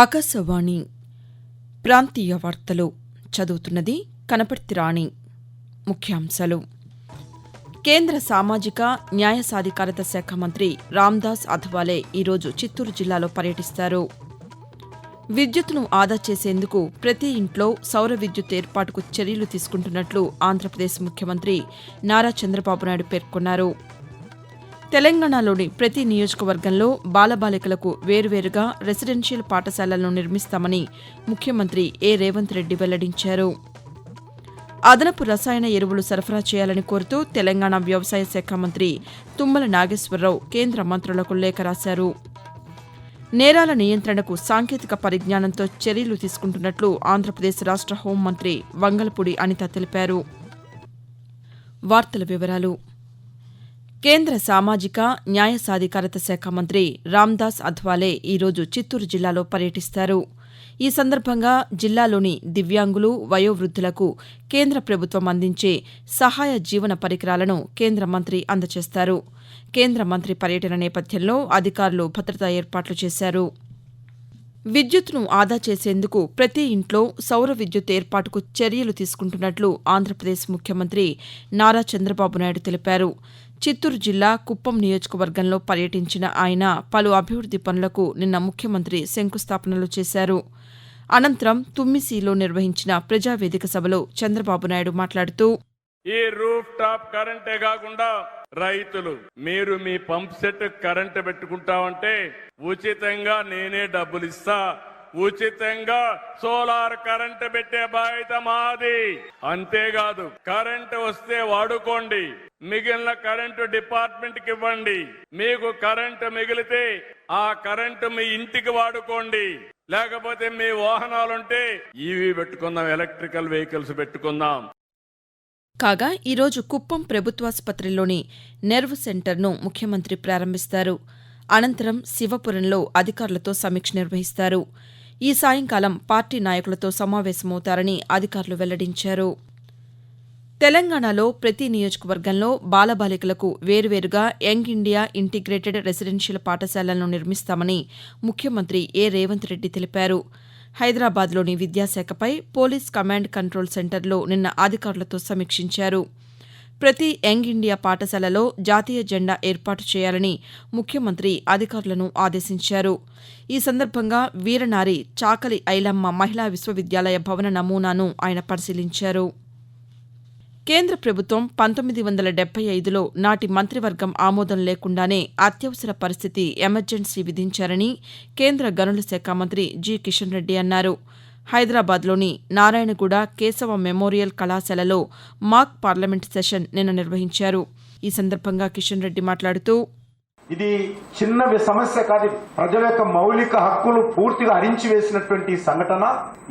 ఆకాశవాణి ప్రాంతీయ వార్తలు చదువుతున్నది కనపర్తి రాణి. ముఖ్యాంశాలు. కేంద్ర సామాజిక న్యాయ సాధికారత శాఖ మంత్రి రామ్దాస్ అథవాలే ఈరోజు చిత్తూరు జిల్లాలో పర్యటిస్తారు. విద్యుత్తును ఆదా చేసేందుకు ప్రతి ఇంట్లో సౌర విద్యుత్ ఏర్పాటుకు చర్యలు తీసుకుంటున్నట్లు ఆంధ్రప్రదేశ్ ముఖ్యమంత్రి నారా చంద్రబాబు నాయుడు పేర్కొన్నారు. తెలంగాణలోని ప్రతి నియోజకవర్గంలో బాలబాలికలకు వేర్వేరుగా రెసిడెన్షియల్ పాఠశాలలను నిర్మిస్తామని ముఖ్యమంత్రి ఏ. రేవంత్ రెడ్డి వెల్లడించారు. అదనపు రసాయన ఎరువులు సరఫరా చేయాలని కోరుతూ తెలంగాణ వ్యవసాయ శాఖ మంత్రి తుమ్మల నాగేశ్వరరావు కేంద్ర మంత్రులకు లేఖ రాశారు. నేరాల నియంత్రణకు సాంకేతిక పరిజ్ఞానంతో చర్యలు తీసుకుంటున్నట్లు ఆంధ్రప్రదేశ్ రాష్ట హోంమంత్రి వంగలపూడి అనిత తెలిపారు. వార్తల వివరాలు కేంద్ర సామాజిక న్యాయ సాధికారత శాఖ మంత్రి రామ్దాస్ అథ్వాలే ఈరోజు చిత్తూరు జిల్లాలో పర్యటిస్తారు. ఈ సందర్భంగా జిల్లాలోని దివ్యాంగులు వయోవృద్దులకు కేంద్ర ప్రభుత్వం అందించే సహాయ జీవన పరికరాలను కేంద్ర మంత్రి అందజేస్తారు కేంద్ర మంత్రి పర్యటన నేపథ్యంలో అధికారులు భద్రతా ఏర్పాట్లు చేశారు. విద్యుత్ను ఆదా చేసేందుకు ప్రతి ఇంట్లో సౌర విద్యుత్ ఏర్పాటుకు చర్యలు తీసుకుంటున్నట్లు ఆంధ్రప్రదేశ్ ముఖ్యమంత్రి నారా చంద్రబాబు నాయుడు తెలిపారు. చిత్తూరు జిల్లా కుప్పం నియోజకవర్గంలో పర్యటించిన ఆయన పలు అభివృద్ది పనులకు నిన్న ముఖ్యమంత్రి శంకుస్థాపనలు చేశారు. అనంతరం తుమ్మిసిలో నిర్వహించిన ప్రజావేదిక సభలో చంద్రబాబు నాయుడు మాట్లాడుతూ ఈ రూఫ్ టాప్ కరెంటే కాకుండా రైతులు మీరు మీ పంప్ సెట్ కరెంట్ పెట్టుకుంటామంటే ఉచితంగా నేనే డబ్బులు ఇస్తా ఉచితంగా సోలార్ కరెంట్ పెట్టే బాధ్యత మాది. అంతేకాదు కరెంట్ వస్తే వాడుకోండి. మిగిలిన కరెంటు డిపార్ట్మెంట్కి ఇవ్వండి. మీకు కరెంటు మిగిలితే ఆ కరెంటు మీ ఇంటికి వాడుకోండి. లేకపోతే మీ వాహనాలుంటే ఈవీ పెట్టుకుందాం ఎలక్ట్రికల్ వెహికల్స్ పెట్టుకుందాం. కాగా ఈరోజు కుప్పం ప్రభుత్వాసుపత్రిలోని నెర్వ్ సెంటర్ను ముఖ్యమంత్రి ప్రారంభిస్తారు. అనంతరం శివపురంలో అధికారులతో సమీక్ష నిర్వహిస్తారు. ఈ సాయంకాలం పార్టీ నాయకులతో సమావేశమవుతారని అధికారులు వెల్లడించారు. తెలంగాణలో ప్రతి నియోజకవర్గంలో బాలబాలికలకు వేర్వేరుగా యంగ్ ఇండియా ఇంటిగ్రేటెడ్ రెసిడెన్షియల్ పాఠశాలలను నిర్మిస్తామని ముఖ్యమంత్రి ఏ. రేవంత్ రెడ్డి తెలిపారు. హైదరాబాద్లోని విద్యాశాఖపై పోలీస్ కమాండ్ కంట్రోల్ సెంటర్లో నిన్న అధికారులతో సమీక్షించారు. ప్రతి యంగ్ ఇండియా పాఠశాలలో జాతీయ జెండా ఏర్పాటు చేయాలని ముఖ్యమంత్రి అధికారులను ఆదేశించారు. ఈ సందర్భంగా వీరనారి చాకలి ఐలమ్మ మహిళా విశ్వవిద్యాలయ భవన నమూనాను ఆయన పరిశీలించారు. కేంద్ర ప్రభుత్వం పంతొమ్మిది వందల డెబ్బై ఐదులో నాటి మంత్రివర్గం ఆమోదం లేకుండానే అత్యవసర పరిస్థితి ఎమర్జెన్సీ విధించారని కేంద్ర గనుల శాఖ మంత్రి జి కిషన్ రెడ్డి అన్నారు. హైదరాబాద్లోని నారాయణగూడ కేశవ మెమోరియల్ కళాశాలలో మాక్ పార్లమెంట్ సెషన్ నిన్న నిర్వహించారు. ఈ సందర్భంగా కిషన్ రెడ్డి మాట్లాడుతూ ఇది చిన్న సమస్య కాదు. ప్రజల యొక్క మౌలిక హక్కులు పూర్తిగా అరించి వేసినటువంటి సంఘటన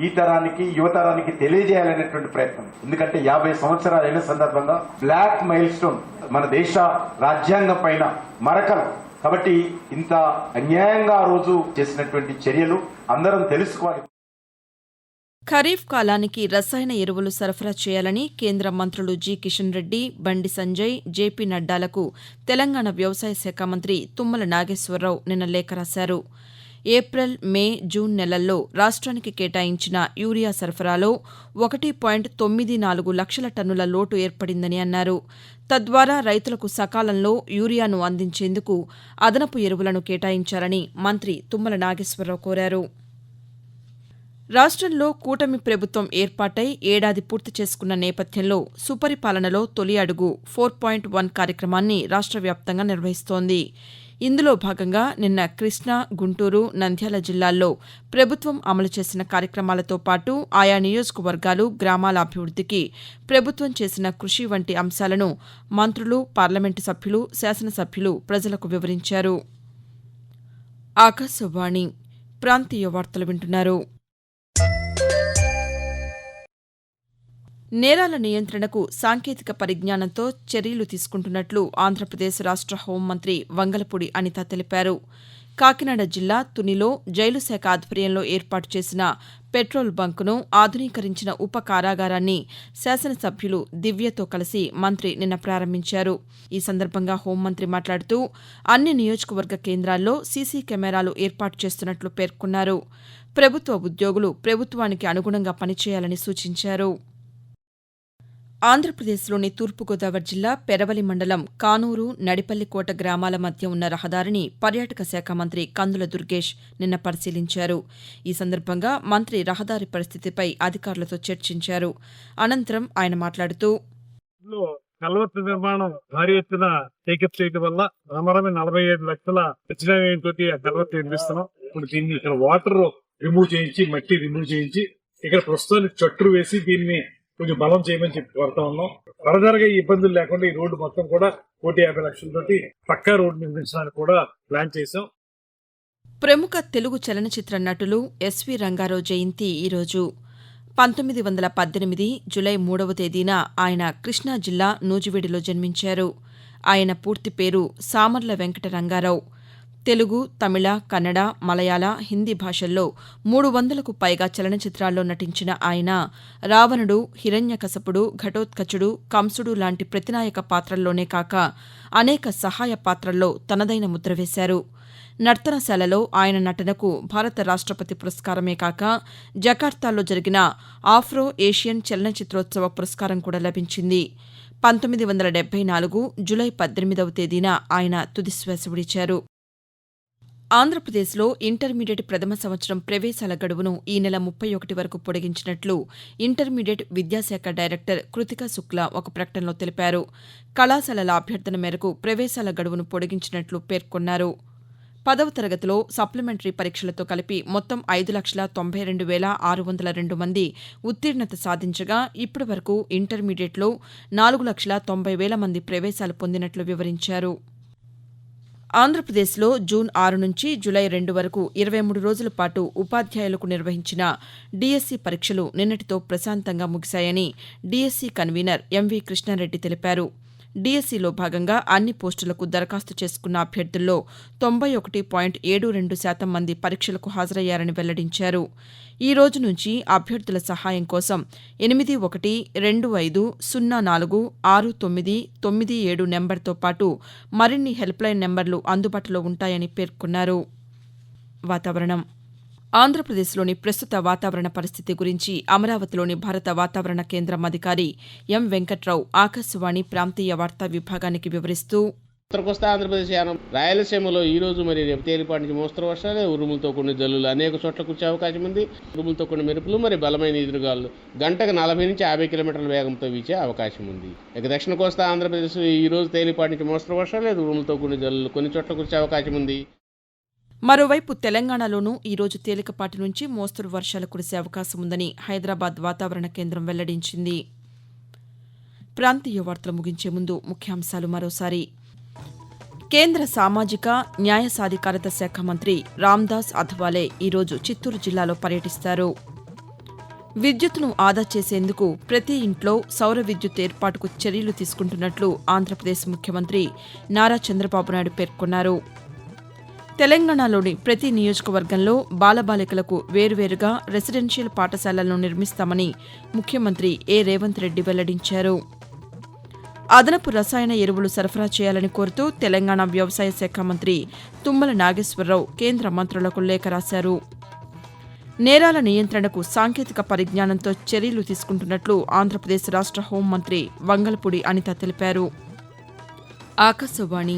ఈ తరానికి యువతరానికి తెలియజేయాలనేటువంటి ప్రయత్నం. ఎందుకంటే యాభై సంవత్సరాలు అయిన సందర్భంగా బ్లాక్ మైల్ స్టోన్ మన దేశ రాజ్యాంగం పైన మరకలు. కాబట్టి ఇంత అన్యాయంగా రోజు చేసినటువంటి చర్యలు అందరం తెలుసుకోవాలి. ఖరీఫ్ కాలానికి రసాయన ఎరువులు సరఫరా చేయాలని కేంద్ర మంత్రులు జి. కిషన్ రెడ్డి బండి సంజయ్ జేపీ నడ్డాలకు తెలంగాణ వ్యవసాయ శాఖ మంత్రి తుమ్మల నాగేశ్వరరావు నిన్న లేఖ రాశారు. ఏప్రిల్ మే జూన్ నెలల్లో రాష్ట్రానికి కేటాయించిన యూరియా సరఫరాలో ఒకటి పాయింట్ తొమ్మిది నాలుగు లక్షల టన్నుల లోటు ఏర్పడిందని అన్నారు. తద్వారా రైతులకు సకాలంలో యూరియాను అందించేందుకు అదనపు ఎరువులను కేటాయించాలని మంత్రి తుమ్మల నాగేశ్వరరావు కోరారు. రాష్ట్రంలో కూటమి ప్రభుత్వం ఏర్పాటై ఏడాది పూర్తి చేసుకున్న నేపథ్యంలో సుపరిపాలనలో తొలి అడుగు ఫోర్ పాయింట్ వన్ కార్యక్రమాన్ని రాష్ట్ర వ్యాప్తంగా నిర్వహిస్తోంది. ఇందులో భాగంగా నిన్న కృష్ణా గుంటూరు నంద్యాల జిల్లాల్లో ప్రభుత్వం అమలు చేసిన కార్యక్రమాలతో పాటు ఆయా నియోజకవర్గాలు గ్రామాల అభివృద్దికి ప్రభుత్వం చేసిన కృషి వంటి అంశాలను మంత్రులు పార్లమెంటు సభ్యులు శాసనసభ్యులు ప్రజలకు వివరించారు. ఆకాశవాణి ప్రాంతీయ వార్తలు వింటున్నారు. నేరాల నియంత్రణకు సాంకేతిక పరిజ్ఞానంతో చర్యలు తీసుకుంటున్నట్లు ఆంధ్రప్రదేశ్ రాష్ట హోంమంతి వంగలపూడి అనిత తెలిపారు. కాకినాడ జిల్లా తునిలో జైలు శాఖ ఆధ్వర్యంలో ఏర్పాటు చేసిన పెట్రోల్ బంకును ఆధునీకరించిన ఉప కారాగారాన్ని శాసనసభ్యులు దివ్యతో కలిసి మంత్రి నిన్న ప్రారంభించారు. ఈ సందర్భంగా హోంమంత్రి మాట్లాడుతూ అన్ని నియోజకవర్గ కేంద్రాల్లో సీసీ కెమెరాలు ఏర్పాటు చేస్తున్నట్లు పేర్కొన్నారు. ప్రభుత్వ ఉద్యోగులు ప్రభుత్వానికి అనుగుణంగా పనిచేయాలని సూచించారు. ఆంధ్రప్రదేశ్లోని తూర్పుగోదావరి జిల్లా పెరవలి మండలం కానూరు నడిపల్లికోట గ్రామాల మధ్య ఉన్న రహదారిని పర్యాటక శాఖ మంత్రి కందుల దుర్గేష్ నిన్న పరిశీలించారు. ఈ సందర్భంగా మంత్రి రహదారి పరిస్థితిపై అధికారులతో చర్చించారు. అనంతరం ఆయన మాట్లాడుతూ లో నిర్మాణం భారీ ఎత్తున టేకప్ చేయడం వల్ల రమరమి నలభై ఏడు లక్షల ఖచ్చితంగా ఆ నిర్మిస్తున్నాం. ఇప్పుడు దీన్ని ఇక్కడ వాటర్ రిమూవ్ చేయించి మట్టి రిమూవ్ చేయించి ఇక్కడ ప్రస్తుతానికి చట్టు వేసి దీన్ని కొంచెం బలం చేయమని చెప్పి కోరుతా ఉన్నాం. ఫర్దర్గా ఈ ఇబ్బందులు లేకుండా ఈ రోడ్డు మొత్తం కూడా కోటి యాభై లక్షలతోటి పక్కా రోడ్డు నిర్మించడానికి కూడా ప్లాన్ చేశాం. ప్రముఖ తెలుగు చలనచిత్ర నటులు ఎస్వి రంగారావు జయంతి ఈరోజు పంతొమ్మిది వందల పద్దెనిమిది జులై మూడవ తేదీన ఆయన కృష్ణా జిల్లా నూజివీడులో జన్మించారు. ఆయన పూర్తి పేరు సామర్ల వెంకట రంగారావు. తెలుగు తమిళ కన్నడ మలయాళ హిందీ భాషల్లో మూడు వందలకు పైగా చలనచిత్రాల్లో నటించిన ఆయన రావణుడు హిరణ్యకశపుడు ఘటోత్కచుడు కంసుడు లాంటి ప్రతినాయక పాత్రల్లోనే కాక అనేక సహాయ పాత్రల్లో తనదైన ముద్ర వేశారు. నర్తనశాలలో ఆయన నటనకు భారత రాష్ట్రపతి పురస్కారమే కాక జకార్తాలో జరిగిన ఆఫ్రో ఏషియన్ చలనచిత్రోత్సవ పురస్కారం కూడా లభించింది. పంతొమ్మిది వందల డెబ్బై నాలుగు జులై పద్దెనిమిదవ తేదీన ఆయన తుదిశ్వాస విడిచారు. ఆంధ్రప్రదేశ్లో ఇంటర్మీడియట్ ప్రథమ సంవత్సరం ప్రవేశాల గడువును ఈ నెల ముప్పై ఒకటి వరకు పొడిగించినట్లు ఇంటర్మీడియట్ విద్యాశాఖ డైరెక్టర్ కృతికా శుక్లా ఒక ప్రకటనలో తెలిపారు. కళాశాలల అభ్యర్థన మేరకు ప్రవేశాల గడువును పొడిగించినట్లు పేర్కొన్నారు. పదవ తరగతిలో సప్లిమెంటరీ పరీక్షలతో కలిపి మొత్తం ఐదు లక్షల తొంభై రెండు వేల ఆరు వందల రెండు మంది ఉత్తీర్ణత సాధించగా ఇప్పటి వరకు ఇంటర్మీడియట్లో నాలుగు లక్షల తొంభై వేల మంది ప్రవేశాలు పొందినట్లు వివరించారు. ఆంధ్రప్రదేశ్లో జూన్ ఆరు నుంచి జూలై రెండు వరకు ఇరవై మూడు రోజుల పాటు ఉపాధ్యాయులకు నిర్వహించిన డీఎస్సీ పరీక్షలు నిన్నటితో ప్రశాంతంగా ముగిశాయని డీఎస్సీ కన్వీనర్ ఎంవీ కృష్ణారెడ్డి తెలిపారు. డీఎస్సీలో భాగంగా అన్ని పోస్టులకు దరఖాస్తు చేసుకున్న అభ్యర్థుల్లో తొంభై ఒకటి పాయింట్ ఏడు రెండు శాతం మంది పరీక్షలకు హాజరయ్యారని వెల్లడించారు. ఈ రోజు నుంచి అభ్యర్థుల సహాయం కోసం ఎనిమిది ఒకటి రెండు ఐదు సున్నా నాలుగు ఆరు తొమ్మిది తొమ్మిది ఏడు నెంబర్తో పాటు మరిన్ని హెల్ప్లైన్ నెంబర్లు అందుబాటులో ఉంటాయని పేర్కొన్నారు. వాతావరణం ఆంధ్రప్రదేశ్లోని ప్రస్తుత వాతావరణ పరిస్థితి గురించి అమరావతిలోని భారత వాతావరణ కేంద్రం అధికారి ఎం వెంకట్రావు ఆకాశవాణి ప్రాంతీయ వార్తా విభాగానికి వివరిస్తూ ఉత్తర కోస్తా ఆంధ్రప్రదేశ్ యానం రాయలసీమలో ఈ రోజు మరి రేపు తేలిపాటి నుంచి మోస్తరు వర్షాలు ఉరుములతో కొన్ని జల్లులు అనేక చోట్ల కురిసే అవకాశం ఉంది. ఉరుములతో కొన్ని మెరుపులు మరి బలమైన ఎదురుగాలు గంటకు నలభై నుంచి యాభై కిలోమీటర్ల వేగంతో వీచే అవకాశం ఉంది. ఇక దక్షిణ కోస్తా ఆంధ్రప్రదేశ్ ఈ రోజు తేలిపాటి నుంచి మోస్తరు వర్షాలు లేదు ఉరుములతో కొన్ని జల్లులు కొన్ని చోట్ల కురిసే అవకాశం ఉంది. మరోవైపు తెలంగాణలోనూ ఈ రోజు తేలికపాటి నుంచి మోస్తరు వర్షాలు కురిసే అవకాశం ఉందని హైదరాబాద్ వాతావరణ కేంద్రం వెల్లడించింది. ప్రాంతీయ వార్తలు ముగించే ముందు ముఖ్యాంశాలు మరోసారి. కేంద్ర సామాజిక న్యాయ సాధికారత శాఖ మంత్రి రామ్దాస్ అథవాలే ఈరోజు చిత్తూరు జిల్లాలో పర్యటిస్తారు. విద్యుత్ను ఆదా చేసేందుకు ప్రతి ఇంట్లో సౌర విద్యుత్ ఏర్పాటుకు చర్యలు తీసుకుంటున్నట్లు ఆంధ్రప్రదేశ్ ముఖ్యమంత్రి నారా చంద్రబాబు నాయుడు పేర్కొన్నారు. తెలంగాణలోని ప్రతి నియోజకవర్గంలో బాలబాలికలకు వేర్వేరుగా రెసిడెన్షియల్ పాఠశాలలను నిర్మిస్తామని ముఖ్యమంత్రి ఏ. రేవంత్ రెడ్డి వెల్లడించారు. అదనపు రసాయన ఎరువులు సరఫరా చేయాలని కోరుతూ తెలంగాణ వ్యవసాయ శాఖ మంత్రి తుమ్మల నాగేశ్వరరావు కేంద్ర మంత్రులకు లేఖ రాశారు. నేరాల నియంత్రణకు సాంకేతిక పరిజ్ఞానంతో చర్యలు తీసుకుంటున్నట్లు ఆంధ్రప్రదేశ్ రాష్ట్ర హోంమంత్రి వంగలపూడి అనిత తెలిపారు. ఆకాశవాణి